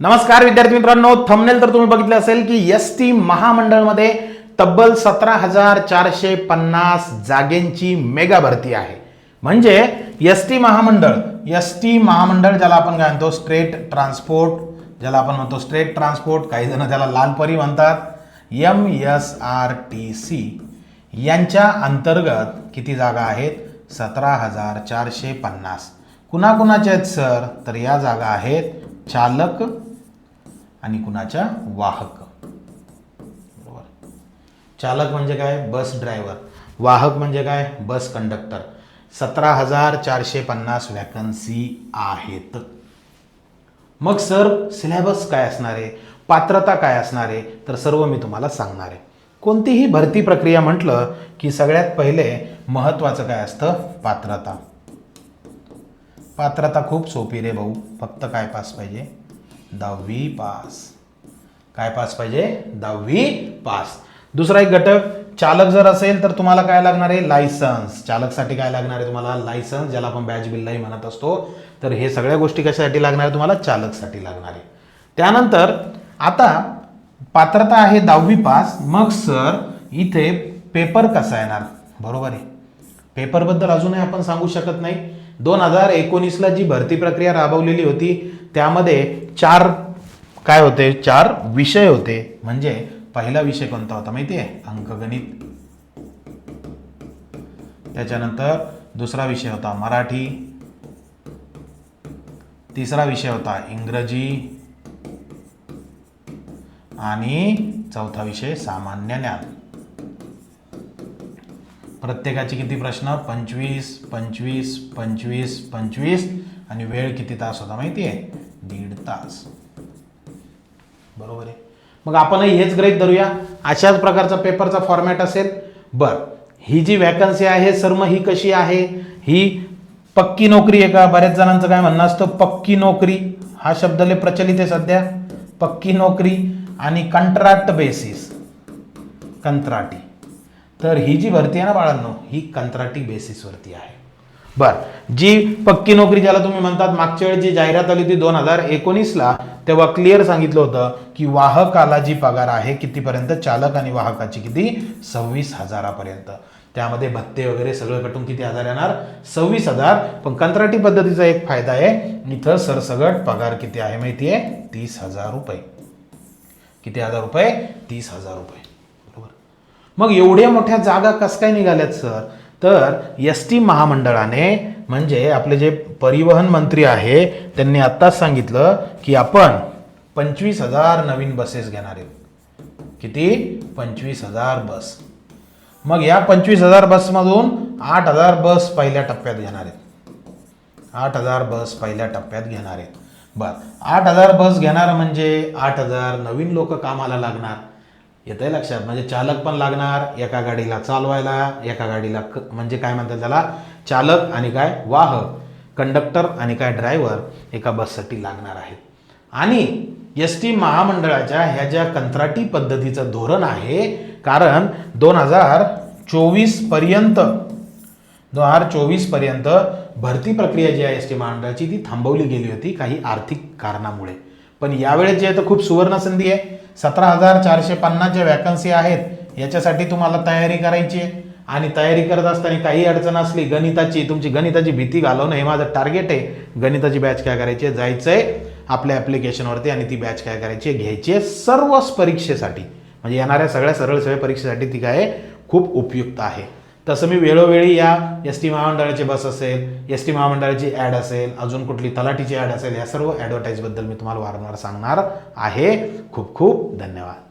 नमस्कार विद्यार्थी मित्रांनो. थंबनेल तर तुम्ही बघितलं असेल की एस टी महामंडळमध्ये तब्बल सतरा हजार चारशे पन्नास जागेंची मेगा भरती आहे. म्हणजे एस टी महामंडळ एस टी महामंडळ ज्याला आपण काय म्हणतो स्ट्रेट ट्रान्सपोर्ट ज्याला आपण म्हणतो स्ट्रेट ट्रान्सपोर्ट काही जण त्याला लालपरी म्हणतात. M S R T C यांच्या अंतर्गत किती जागा आहेत? सतरा हजार चारशे पन्नास. कुणाकुणाच्या आहेत सर तर या जागा आहेत चालक आणि कुणाच्या वाहक. बरोबर. चालक म्हणजे काय? Bus driver. वाहक म्हणजे काय? Bus conductor. सतरा हजार चारशे पन्नास वॅकन्सी आहेत. मग सर सिलेबस काय असणार आहे? पात्रता काय असणार आहे? तर सर्व मी तुम्हाला सांगणार आहे. कोणतीही भरती प्रक्रिया म्हटलं की सगळ्यात पहिले महत्त्वाचं काय असतं? पात्रता. पात्रता खूप सोपी रे भाऊ. फक्त काय पास पाहिजे? दहावी पास. काय पास पाहिजे? दहावी पास. दुसरा एक घटक चालक जर असेल तर तुम्हाला काय लागणार आहे? लायसन्स चालकसाठी काय लागणार आहे तुम्हाला? लायसन्स ज्याला आपण बॅच बिल्लाही म्हणत असतो. तर हे सगळ्या गोष्टी कशासाठी लागणार आहे? तुम्हाला चालकसाठी लागणार आहे. त्यानंतर आता पात्रता आहे दहावी पास. मग सर इथे पेपर कसा येणार? बरोबर आहे. पेपरबद्दल अजूनही आपण सांगू शकत नाही. दोन हजार एकोणीसला जी भरती प्रक्रिया राबवलेली होती त्यामध्ये चार काय होते? चार विषय होते. म्हणजे पहिला विषय कोणता होता माहिती आहे अंकगणित. त्याच्यानंतर दुसरा विषय होता मराठी. तिसरा विषय होता इंग्रजी. आणि चौथा विषय सामान्य ज्ञान. प्रत्येकाचे किती प्रश्न? पंचवीस पंचवीस पंचवीस पंचवीस. आणि वेळ किती तास होता माहिती आहे दीड तास. बरोबर आहे? मग आपणही हेच ग्रहित धरूया. अशाच प्रकारचा पेपरचा फॉर्मॅट असेल. बर ही जी वॅकन्सी आहे सर मग ही कशी आहे? ही पक्की नोकरी आहे का? बऱ्याच जणांचं काय म्हणणं असतं पक्की नोकरी. हा शब्द लय प्रचलित आहे सध्या. पक्की नोकरी आणि कंत्राट बेसिस कंत्राटी. तर ही जी भरती आहे ना बाळांनो ही कंत्राटी बेसिसवरती आहे. बर. जी पक्की नोकरी ज्याला तुम्ही म्हणतात मागच्या वेळी जी जाहिरात आली होती दोन हजार एकोणीसला तेव्हा क्लिअर सांगितलं होतं की वाहकाला जी पगार आहे कितीपर्यंत चालक आणि वाहकाची किती? सव्वीस हजारापर्यंत. त्यामध्ये भत्ते वगैरे सगळं कटून किती हजार येणार? सव्वीस हजार. पण कंत्राटी पद्धतीचा एक फायदा आहे इथं सरसगट पगार किती आहे माहिती आहे तीस हजार रुपये. किती हजार रुपये? तीस हजार रुपये. बरोबर. मग एवढ्या मोठ्या जागा कस काय निघाल्यात सर? तर एस टी महामंडळाने म्हणजे आपले जे परिवहन मंत्री आहे त्यांनी आत्ताच सांगितलं की आपण पंचवीस हजार नवीन बसेस घेणार आहेत. किती? पंचवीस हजार बस मग या पंचवीस हजार बसमधून आठ हजार बस पहिल्या टप्प्यात घेणार आहेत. आठ हजार बस पहिल्या टप्प्यात घेणार आहेत. बर आठ हजार बस घेणार म्हणजे आठ हजार नवीन लोक कामाला लागणार. येतं आहे लक्षात. म्हणजे चालक पण लागणार एका गाडीला चालवायला एका गाडीला क म्हणजे काय म्हणतात त्याला? चालक आणि काय? वाहक कंडक्टर आणि काय? ड्रायव्हर एका बससाठी लागणार आहेत. आणि एस टी महामंडळाच्या ह्या ज्या कंत्राटी पद्धतीचं धोरण आहे कारण दोन हजार चोवीसपर्यंत दोन हजार चोवीसपर्यंत भरती प्रक्रिया जी आहे एस टी महामंडळाची ती थांबवली गेली होती काही आर्थिक कारणामुळे. पण यावेळेस जे आहे तर खूप सुवर्ण संधी आहे. सतरा हजार चारशे पन्नास ज्या वॅकन्सी आहेत. याच्यासाठी तुम्हाला तयारी करायची आहे. आणि तयारी करत असताना काही अडचण असली गणिताची तुमची गणिताची भीती घालवणं हे माझं टार्गेट आहे. गणिताची बॅच काय करायची आहे? जायचं आहे आपल्या ॲप्लिकेशनवरती आणि ती बॅच काय करायची आहे? घ्यायची आहे सर्वच परीक्षेसाठी. म्हणजे येणाऱ्या सगळ्या सरळ सेवा परीक्षेसाठी ती काय खूप उपयुक्त आहे. तसं मी वेळोवेळी या एस टी महामंडळाची बस असेल एस टी महामंडळाची ॲड असेल अजून कुठली तलाठीची ॲड असेल या सर्व ॲडव्हर्टाईजबद्दल मी तुम्हाला वारंवार सांगणार आहे. खूप खूप धन्यवाद.